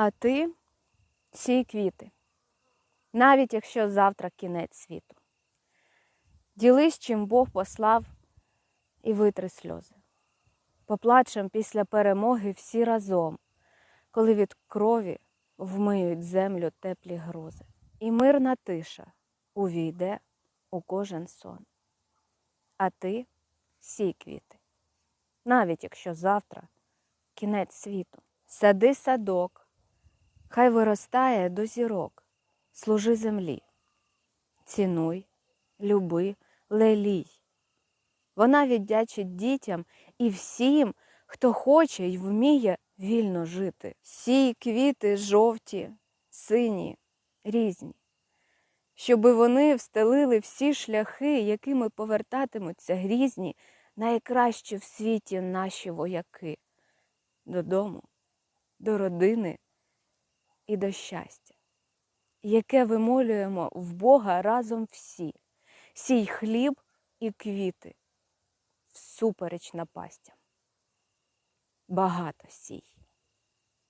А ти сій квіти, навіть якщо завтра кінець світу. Ділись, чим Бог послав, і витри сльози. Поплачем після перемоги всі разом, коли від крові вмиють землю теплі грози. І мирна тиша увійде у кожен сон. А ти сій квіти, навіть якщо завтра кінець світу. Сади садок, хай виростає до зірок, служи землі, цінуй, люби, лелій. Вона віддячить дітям і всім, хто хоче й вміє вільно жити. Сій квіти жовті, сині, різні, щоби вони встелили всі шляхи, якими повертатимуться грізні, найкращі в світі наші вояки додому, до родини і до щастя, яке вимолюємо в Бога разом всі, сій хліб і квіти, всупереч напастям. Багато сій.